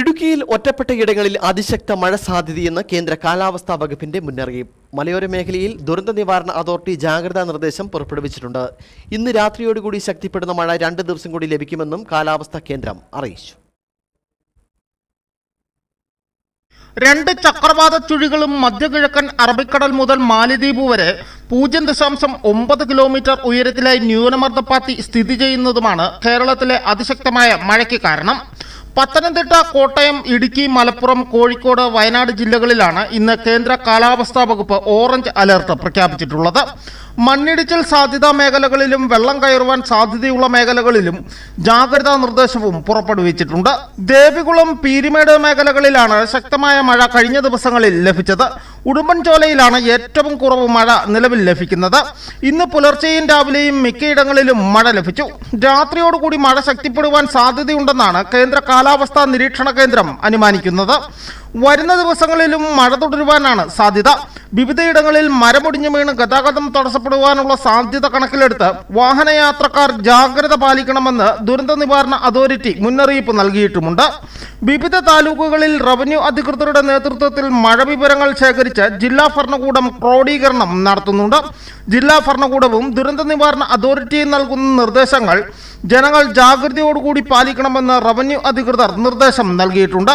ഇടുക്കിയിൽ ഒറ്റപ്പെട്ട ഇടങ്ങളിൽ അതിശക്ത മഴ സാധ്യതയെന്ന് കേന്ദ്ര കാലാവസ്ഥാ വകുപ്പിന്റെ മുന്നറിയിപ്പ്. മലയോര മേഖലയിൽ ദുരന്ത നിവാരണ അതോറിറ്റി ജാഗ്രതാ നിർദ്ദേശം പുറപ്പെടുവിച്ചിട്ടുണ്ട്. ഇന്ന് രാത്രിയോടുകൂടി ശക്തിപ്പെടുന്ന മഴ രണ്ട് ദിവസം കൂടി ലഭിക്കുമെന്നും കാലാവസ്ഥാ കേന്ദ്രം അറിയിച്ചു. രണ്ട് ചക്രവാത ചുഴികളും മധ്യകിഴക്കൻ അറബിക്കടൽ മുതൽ മാലിദ്വീപ് വരെ പൂജ്യം ദശാംശം ഒമ്പത് കിലോമീറ്റർ ഉയരത്തിലായി ന്യൂനമർദ്ദപ്പാത്തി സ്ഥിതി ചെയ്യുന്നതുമാണ് കേരളത്തിലെ അതിശക്തമായ മഴയ്ക്ക് കാരണം. പത്തനംതിട്ട കോട്ടയം ഇടുക്കി മലപ്പുറം കോഴിക്കോട് വയനാട് ജില്ലകളിലാണ് ഇന്ന് കേന്ദ്ര കാലാവസ്ഥാ വകുപ്പ് ഓറഞ്ച് അലർട്ട് പ്രഖ്യാപിച്ചിട്ടുള്ളത്. മണ്ണിടിച്ചിൽ സാധ്യതാ മേഖലകളിലും വെള്ളം കയറുവാൻ സാധ്യതയുള്ള മേഖലകളിലും ജാഗ്രതാ നിർദ്ദേശവും പുറപ്പെടുവിച്ചിട്ടുണ്ട്. ദേവികുളം പീരിമേട് മേഖലകളിലാണ് ശക്തമായ മഴ കഴിഞ്ഞ ദിവസങ്ങളിൽ ലഭിച്ചത്. ഉടുമ്പൻചോലയിലാണ് ഏറ്റവും കുറവ് മഴ നിലവിൽ ലഭിക്കുന്നത്. ഇന്ന് പുലർച്ചെയും രാവിലെയും മിക്കയിടങ്ങളിലും മഴ ലഭിച്ചു. രാത്രിയോടുകൂടി മഴ ശക്തിപ്പെടുവാൻ സാധ്യതയുണ്ടെന്നാണ് കേന്ദ്ര കാലാവസ്ഥാ നിരീക്ഷണ കേന്ദ്രം അനുമാനിക്കുന്നത്. വരുന്ന ദിവസങ്ങളിലും മഴ തുടരുവാനാണ് സാധ്യത. വിവിധയിടങ്ങളിൽ മരമൊടിഞ്ഞു വീണ് ഗതാഗതം തടസ്സപ്പെടുവാനുള്ള സാധ്യത കണക്കിലെടുത്ത് വാഹനയാത്രക്കാർ ജാഗ്രത പാലിക്കണമെന്ന് ദുരന്ത നിവാരണ അതോറിറ്റി മുന്നറിയിപ്പ് നൽകിയിട്ടുമുണ്ട്. വിവിധ താലൂക്കുകളിൽ റവന്യൂ അധികൃതരുടെ നേതൃത്വത്തിൽ മഴ വിവരങ്ങൾ ശേഖരിച്ച് ജില്ലാ ഭരണകൂടം ക്രോഡീകരണം നടത്തുന്നുണ്ട്. ജില്ലാ ഭരണകൂടവും ദുരന്ത നിവാരണ അതോറിറ്റിയും നൽകുന്ന നിർദ്ദേശങ്ങൾ ജനങ്ങൾ ജാഗ്രതയോടുകൂടി പാലിക്കണമെന്ന് റവന്യൂ അധികൃതർ നിർദ്ദേശം നൽകിയിട്ടുണ്ട്.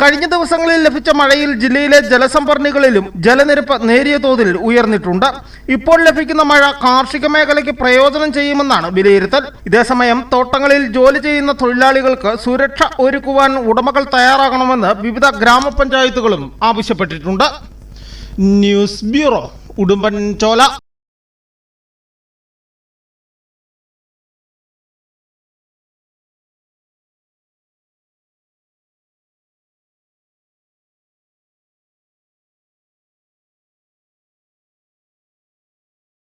കഴിഞ്ഞ ദിവസങ്ങളിൽ ലഭിച്ച മഴയിൽ ജില്ലയിലെ ജലസംഭരണികളിലും ജലനിരപ്പ് നേരിയ തോതിൽ ഉയർന്നിട്ടുണ്ട്. ഇപ്പോൾ ലഭിക്കുന്ന മഴ കാർഷിക മേഖലയ്ക്ക് പ്രയോജനം ചെയ്യുമെന്നാണ് വിലയിരുത്തൽ. ഇതേസമയം തോട്ടങ്ങളിൽ ജോലി ചെയ്യുന്ന തൊഴിലാളികൾക്ക് സുരക്ഷ ഒരുക്കുവാൻ ഉടമകൾ തയ്യാറാകണമെന്ന് വിവിധ ഗ്രാമപഞ്ചായത്തുകളും ആവശ്യപ്പെട്ടിട്ടുണ്ട്. News bureau Udumbanchola